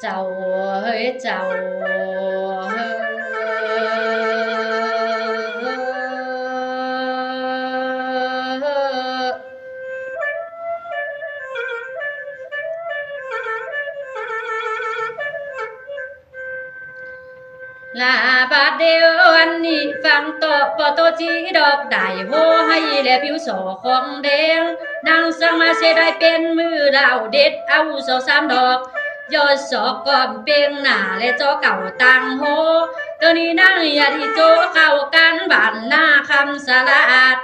เจ้าเฮ้ยเจ้าเฮ้ยลาบาดเดียวอันนี้ฟังต่อปอโตจีดอ ยอดสอกก่อนเปียงหนาและจอเก่าตังโหตัวนี้นั่งอย่าที่โจเข้ากันบานหน้าคำสลาด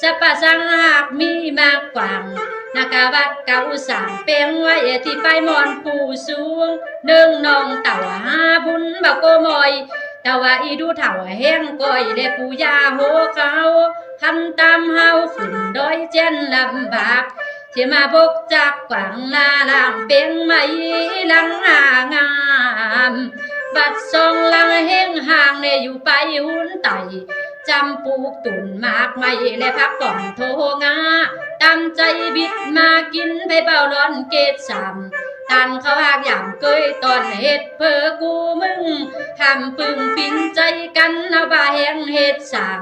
สปะสังหากมีมากกว่างนากาวัดเก่าสามเปียงไว้ที่ไปมอนผูสูงเนื่งนองเต่าหาบุญบักโกมอยแต่ว่าอีดูเถ่าแห้งก้อยและปูยาโหเขาทำตามเฮาขึ้นดอยเจนลำบาก ที่มาบกจากกวางลาลางเปียงไม่ลังหางามบัดซองลังแห้งห่างเนี่ยอยู่ไปหุ่นไตจำปลูกตุ่นมากไม่และพักก่อนโทงาตามใจบิดมากินไปเบาร้อนเกตสามตันเขาหากอย่างเกยตอนเฮ็ดเพอกูมึงทำปึงปินใจกันเอาบาแหงเฮ็ดสั่ง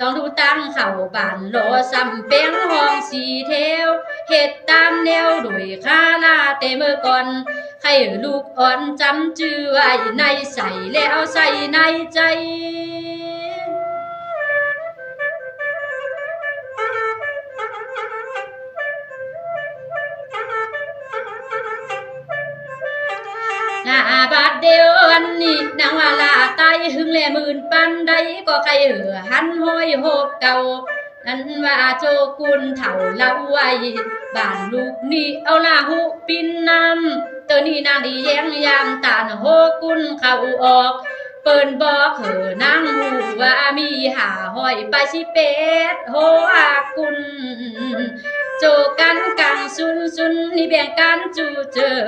ต้องดูตั้งเข่าบานโลซ้ำเปียงห้องสีเทว เฮ็ดตามแนวโดยคาลาเตเมื่อก่อนให้ลูกอ่อนจำชื่อไว้ในใส่แล้วใส่ในใจหน้าบาดเดียวอันนี้นางว่าลาตายหึงแลมื่นปันใดก็ใครเหือหันห้อยโหบเก่า นั้นว่าโจกุนเถ่าเล่าไว้บ้านลูกนี่เอาลาหุปินนำตัวนี้นางดีแย้งยามตานโหกุนเข้าออก เปิ้นบอกเหอนางหูว่ามีหาห้อยไปสิเป็ดโหอากุนโจกันกังซุนซุนนี่แบ่งกันจูเจอ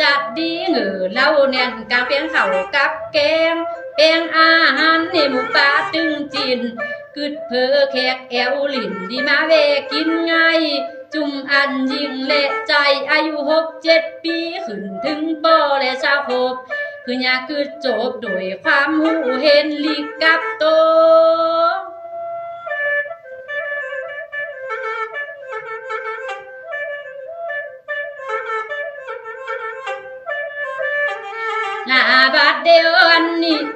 จัดดีเหงือเล่าแน่นกลางเพียงเข่ากับแกงแปงอาหารนี่หมูปลาตึินกึดเพอแขกแอวลินดีมาเวกินไงจุ่มอันยิงเละใจอายุหกเจ็ดปีขึ้นถึงปอและชาวหกคือยาคือจบโดยความหูเห็นลิกกับโต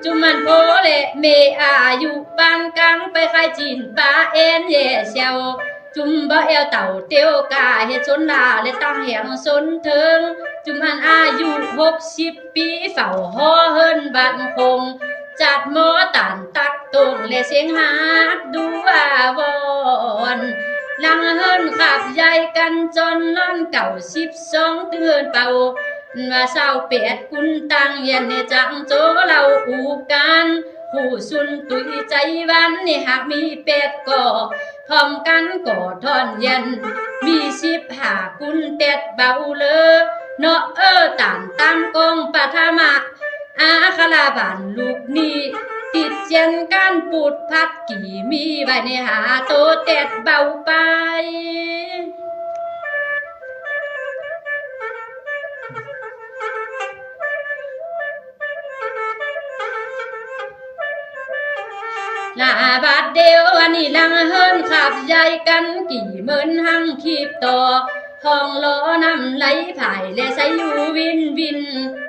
จุมันโพเลเมอายุปานกลางไปขายจีนปลาเอ็นเยเซียวจุมบ่เอวเต่าเตียวกาเฮ็ดชนลาและตั้งแหงสนเทิง จุมันอายุหกสิบปีเฝ้าห่อเฮินบันคง จัดหมอตันตักตรงและเสียงฮักดูอาวอนลังเฮินขับใหญ่กันจนล้อนเก่าสิบสองเตือนเป่า ว่าเศร้าเป็ดคุณตังเย็นเนี่ยจังโจเราอูกันผู้สุนตุยใจวันนี่หากมีเป็ดก่อพร้อมกันก่อทอนเย็น มีสิบหาคุณเป็ดเบาเลยเนาะเออต่านตามกองปฐมะอาคาลาบานลูกนี้ติดเจนการปูดพัดกี่มีไว้ในหาโตเต็ดเบาไป ลาบาดเดียวอันนี้ลังเฮินขับใหญ่กันกี่หมื่นหังขีบต่อห้องล้อนำไหลผายและใสอยู่วินวิน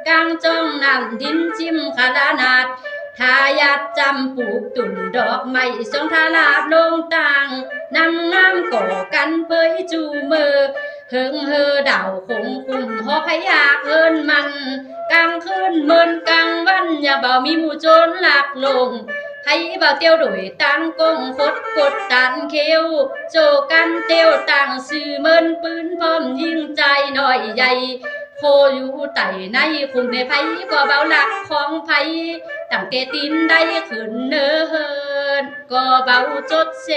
กลางจ้องนำดินจิ้มขลานาดทายาทจำปลูกตุ่นดอกไม้สองทาลาดลงต่างนำงามก่อกันเปยจูมือเฮิงเฮอดาวคงคุมหอพยาเอินมัน กลางคืนเมินกลางวันอย่าเบามีหมู่โจรหลักลง ให้เบาเตียวโดยตั้งกงฟดกดตันเขียวโจกันเตียวต่างสื่อเมินปืนพร้อมยิงใจหน่อยใหญ่โคอยู่ไต่ในคุมในไผก็เบาหลักของไผตั้งแต่ตีนได้ขึ้นเนินก็เบาจดเซ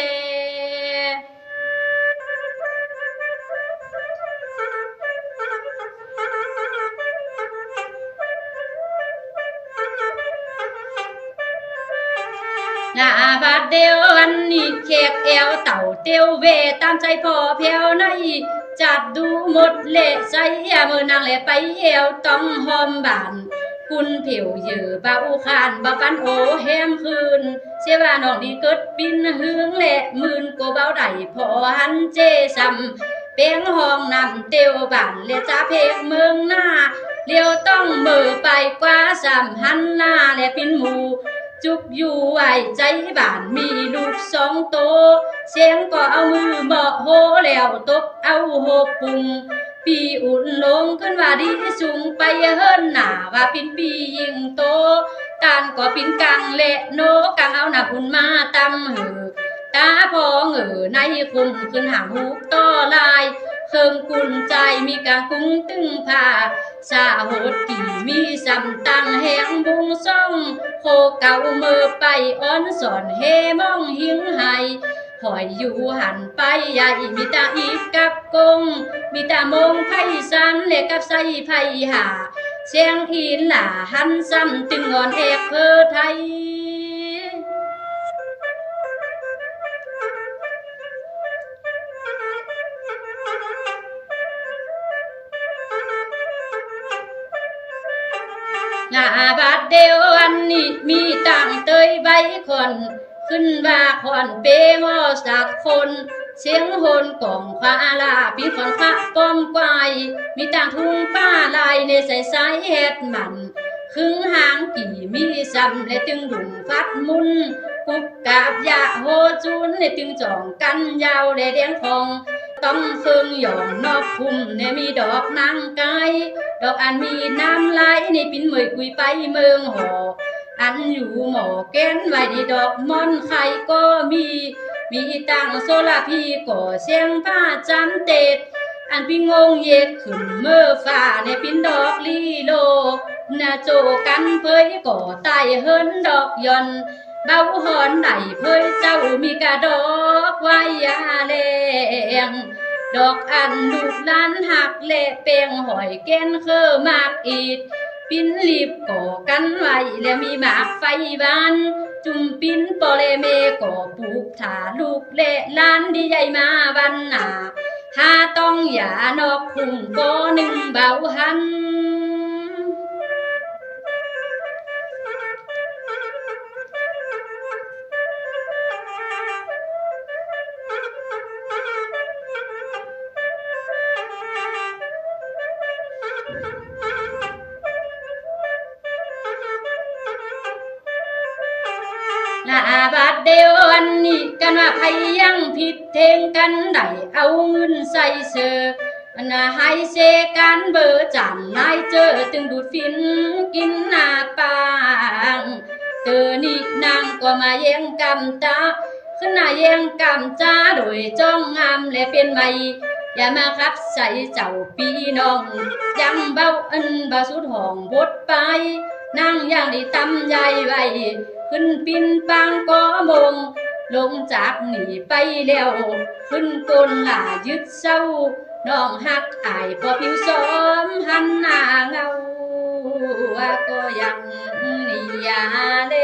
หน้าบาดเดียวอันนี้แขกแอวเต่าเตียวเวตามใจพอแผวในจัดดูหมดเละใจอย่ามือนางแหละไปเอวต้องหอมบานคุณผิวเยือเบาขานบ่ปันโอแฮมคืน เสียว่าน้องดีเกิดบินหึงแหละมื่นก็เบาได้พอหันเจซ้ำเปียงห้องนำเตียวบานเลียจ้าเพกเมืองหน้าเลี้ยวต้องมือไปกว่าสามหันหน้าและปินหมู จุกอยู่ไหวใจบ้านมีลูกสองโต เสียงก็เอามือเหมาะโหแล้วตบเอาโหปุงปีอุ่นลงขึ้นว่าดีสูงไปเฮิรนหนาว่าปินปียิงโตตานก็ปินกังเละโนกังเอาหนักอุ่นมาตำหือตาพองเหือในคุมขึ้นหางหูต่อลาย เคิงกุนใจมีกางกุ้งตึงผ้าสาหดกี่มีสำตังแหงบุงซ่องโคเก่ามือไปอ้อนสอนเฮมองหิงไห้หอยอยู่หันไปใหญ่มีตาอีกกับกง มีตามงไพสันเล็กกับใส่ไพหาเสียงอินหล่าหันซ้ำตึงงอนเอกเพอไทย หน้าบาดเดียวอันนี้มีต่างเตยใบคน ขึ้นว่าคอนเปงอสักคน เสียงโหนกล่องควาลาปีคอนฟ้าป้อมกวายมีต่างทุ่งป้าลายในใส่สายเฮ็ดมันครึ่งหางกี่มีซ้ำและตึงดุงฟัดมุนกุกกาบยาโหจุนในตึงจ่องกันยาวและเดียงทอง ต้องฟิงหยองนอกคุมในมีดอกนางไก่ดอกอันมีน้ำไหลในปิ่นเมยกุยไปเมืองหออันอยู่หมอแก้นไว้ในดอกมอนไข่ก็มี มีตังโซลาพีก่อเสียงผ้าจันเต็ด อันพี่งงเย็ดขึ้นเมื่อฟ้าในปิ้นดอกลีโลนาโจกันเผยก่อใต้เฮิรนดอกยอน เบาหอนไหนเผยเจ้ามีกระดอกไว้ยาแลงดอกอันลูกล้านหักเละเปงหอยแก้นเคอมากอีดปิ้นรีบก่อกันไว้แล้วมีหมากไฟบาน จุ่มปิ้นปอเลเมก่อปลูกถาลูกเละล้านดีใหญ่มาวันหนาหาต้องอย่านอกคุมก็หนึ่งเบาหัน ลาบาดเดียวอันนี้กันว่าไผยังผิดเทงกันได้เอาเงินใส่เสืออันน่ะให้เซกันเบอร์จานนายเจอตึงดูดฟินกินหน้าปางเตอนี่นางก็มาแย่งกำตาขึ้นหน้าแย่งกำจ้าโดยจ้องงามและเป็นไม่อย่ามาคับใส่เจ้าปีน้องยังเบาอันบาสุดห้องบดไปนั่งอย่างดีตำใหญ่ไว้ ขึ้นปินปังก็มง ลงจากหนีไปแล้ว ขึ้นต้นหล่ายึดเศร้าน้องหักอายพอผิวสมหันหน้าเงาว่าก็ยังนิยาเล